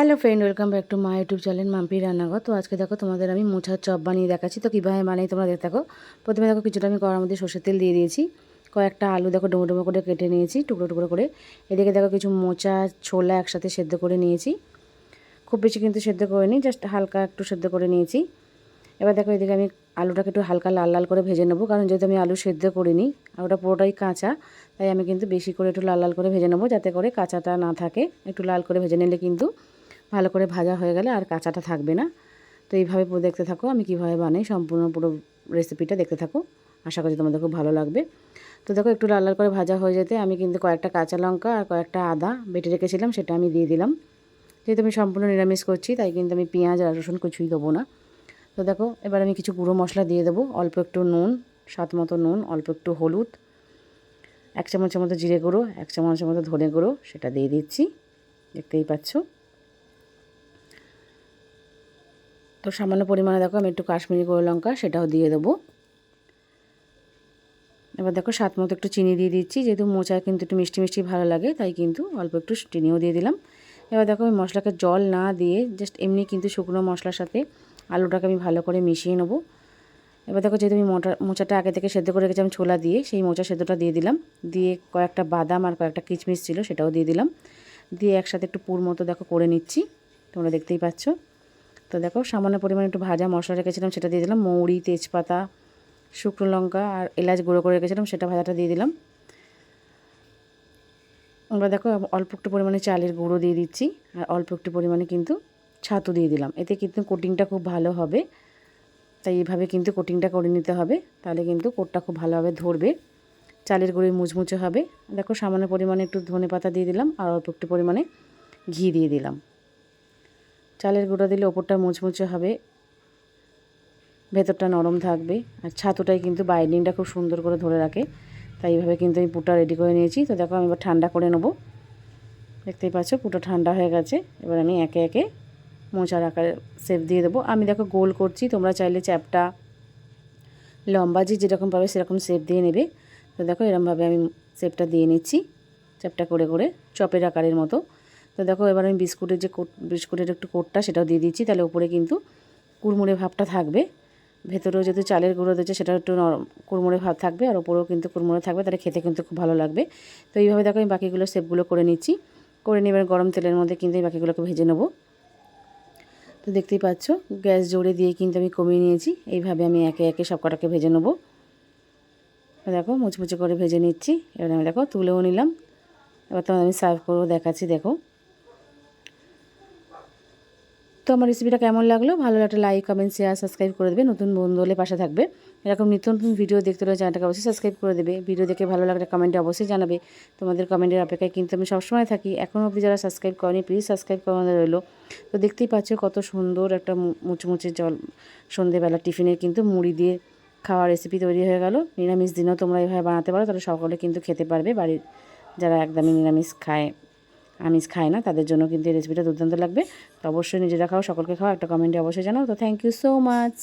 Hello friend, welcome back to my YouTube channel Mampi Rannaghar. তো আজকে দেখো, তোমাদের আমি মোছার চপ বানিয়ে দেখাচ্ছি। তো কীভাবে বানাই তোমরা থাকো। প্রথমে দেখো, কিছুটা আমি কড়ার মধ্যে সর্ষের তেল দিয়ে দিয়েছি। কয়েকটা আলু দেখো, ডুমো ডুমো করে কেটে নিয়েছি, টুকরো টুকরো করে। এদিকে দেখো, কিছু মোচা, ছোলা একসাথে সেদ্ধ করে নিয়েছি। খুব বেশি কিন্তু সেদ্ধ করিনি, জাস্ট হালকা একটু সেদ্ধ করে নিয়েছি। এবার দেখো, এদিকে আমি আলুটাকে একটু হালকা লাল লাল করে ভেজে নেব, কারণ যেহেতু আমি আলু সেদ্ধ করিনি, আর ওটা পুরোটাই কাঁচা, তাই আমি কিন্তু বেশি করে একটু লাল লাল করে ভেজে নেব, যাতে করে কাঁচাটা না থাকে। একটু লাল করে ভেজে নিলে কিন্তু ভালো করে ভাজা হয়ে গেলে আর কাঁচাটা থাকবে না। তো এইভাবে দেখতে থাকো, আমি কীভাবে বানাই সম্পূর্ণ পুরো রেসিপিটা দেখতে থাকো। আশা করি তোমাদের খুব ভালো লাগবে। তো দেখো একটু লাল লাল করে ভাজা হয়ে যেতে আমি কিন্তু কয়েকটা কাঁচা লঙ্কা আর কয়েকটা আদা বেটে রেখেছিলাম, সেটা আমি দিয়ে দিলাম। যেহেতু আমি সম্পূর্ণ নিরামিষ করছি, তাই কিন্তু আমি পেঁয়াজ আর রসুন কিছুই দেবো না। তো দেখো, এবার আমি কিছু গুঁড়ো মশলা দিয়ে দেবো, অল্প একটু নুন, স্বাদ মতো নুন, অল্প একটু হলুদ, এক চামচের মতো জিরে গুঁড়ো, এক চামচের মতো ধনে গুঁড়ো, সেটা দিয়ে দিচ্ছি, দেখতেই পাচ্ছ। তো সামান্য পরিমাণে দেখো আমি একটু কাশ্মীরি গুঁড়ো লঙ্কা, সেটাও দিয়ে দেবো। এবার দেখো স্বাদ মতো একটু চিনি দিয়ে দিচ্ছি, যেহেতু মোচা কিন্তু একটু মিষ্টি মিষ্টি ভালো লাগে, তাই কিন্তু অল্প একটু চিনিও দিয়ে দিলাম। এবার দেখো আমি মশলাকে জল না দিয়ে জাস্ট এমনি কিন্তু শুকনো মশলার সাথে আলুটাকে আমি ভালো করে মিশিয়ে নেব। এবার দেখো যেহেতু আমি মোটা, মোচাটা আগে থেকে সেদ্ধ করে রেখেছিলাম ছোলা দিয়ে সেই মোচা সেদ্ধটা দিয়ে দিলাম। দিয়ে কয়েকটা বাদাম আর কয়েকটা কিচমিচ ছিল সেটাও দিয়ে দিলাম। দিয়ে একসাথে একটু পুর মতো দেখো করে নিচ্ছি, তোমরা দেখতেই পাচ্ছ। তো দেখো, সামান্য পরিমাণে একটু ভাজা মশলা রেখেছিলাম, সেটা দিয়ে দিলাম। মৌরি, তেজপাতা, শুকনো লঙ্কা আর এলাচ গুঁড়ো করে রেখেছিলাম, সেটা ভাজাটা দিয়ে দিলাম। আমরা দেখো, অল্প একটু পরিমাণে চালের গুঁড়ো দিয়ে দিচ্ছি, আর অল্প একটু পরিমাণে কিন্তু ছাতু দিয়ে দিলাম। এতে কিন্তু কোটিংটা খুব ভালো হবে, তাই এইভাবে কিন্তু কোটিংটা করে নিতে হবে, তাহলে কিন্তু কোটটা খুব ভালোভাবে ধরবে, চালের গুঁড়ি মুচমুচে হবে। দেখো, সামান্য পরিমাণে একটু ধনে পাতা দিয়ে দিলাম, আর অল্প একটু পরিমাণে ঘি দিয়ে দিলাম। চালের গুঁড়ো দিলে ওপরটা মুচমুচে হবে। ভেতরটা নরম থাকবে। আর ছাতুটাই কিন্তু বাইন্ডিংটা খুব সুন্দর করে ধরে রাখে। তাই এইভাবে কিন্তু আমি পুটা রেডি করে নিয়েছি। তো দেখো আমি এবার ঠান্ডা করে নেব। দেখতেই পাচ্ছ পুটো ঠান্ডা হয়ে গেছে। এবার আমি একে একে মোচার আকারে সেপ দিয়ে দেবো। আমি দেখো গোল করছি। তোমরা চাইলে চ্যাপটা, লম্বা যে যেরকম পাবে সেরকম সেপ দিয়ে নেবে। তো দেখো এরমভাবে আমি সেপটা দিয়ে নিচ্ছি। চ্যাপটা করে করে চপের আকারের মতো। তো দেখো, এবার আমি বিস্কুটের যে কোট, বিস্কুটের একটু কোটটা সেটাও দিয়ে দিচ্ছি। তাহলে উপরে কিন্তু কুড়মুড়ে ভাবটা থাকবে। ভেতরেও যেহেতু চালের গুঁড়ো দিচ্ছে সেটা একটু কুড়মুড়ে ভাব থাকবে আর ওপরেও কিন্তু কুড়মুড়ে থাকবে, তাহলে খেতে কিন্তু খুব ভালো লাগবে। তো এইভাবে দেখো, আমি বাকিগুলো সেপগুলো করে নিচ্ছি। করে নিয়ে গরম তেলের মধ্যে কিন্তু এই বাকিগুলোকে ভেজে নেব। তো দেখতেই পাচ্ছ, গ্যাস জোরে দিয়ে কিন্তু আমি কমিয়ে নিয়েছি। এইভাবে আমি একে একে সব কটাকে ভেজে নেব। দেখো, মুচমুচে করে ভেজে নিচ্ছি। এবার আমি দেখো, তুলেও নিলাম। এবার তো আমি সার্ভ করব দেখাচ্ছি, দেখো। তো আমার রেসিপিটা কেমন লাগল? ভালো একটা লাইক কমেন্ট শেয়ার সাবস্ক্রাইব করে দেবে। নতুন বন্ধু হলে পাশে থাকবে। এরকম নিত্য নতুন ভিডিও দেখতে হলে চ্যানেলটাকে অবশ্যই সাবস্ক্রাইব করে দেবে। ভিডিও দেখে ভালো লাগলে কমেন্টে অবশ্যই জানাবে। তোমাদের কমেন্টের অপেক্ষায় কিন্তু আমি সবসময় থাকি। এখনও অবধি যারা সাবস্ক্রাইব করেনি প্লিজ সাবস্ক্রাইব করানো রইল। তো দেখতেই পাচ্ছ কত সুন্দর একটা মুচমুচে জল সন্ধেবেলা টিফিনের কিন্তু মুড়ি দিয়ে খাওয়ার রেসিপি তৈরি হয়ে গেল। নিরামিষ দিনেও তোমরা এভাবে বানাতে পারো, তাহলে সকলে কিন্তু খেতে পারবে। বাড়ির যারা একদমই নিরামিষ খায়। আমিষ খায় না, তাদের জন্য কিন্তু এই রেসিপিটা দুর্দান্ত লাগবে। তো অবশ্যই নিজেরা খাও, সকলকে খাও, একটা কমেন্টে অবশ্যই জানাও। তো থ্যাংক ইউ সো মাচ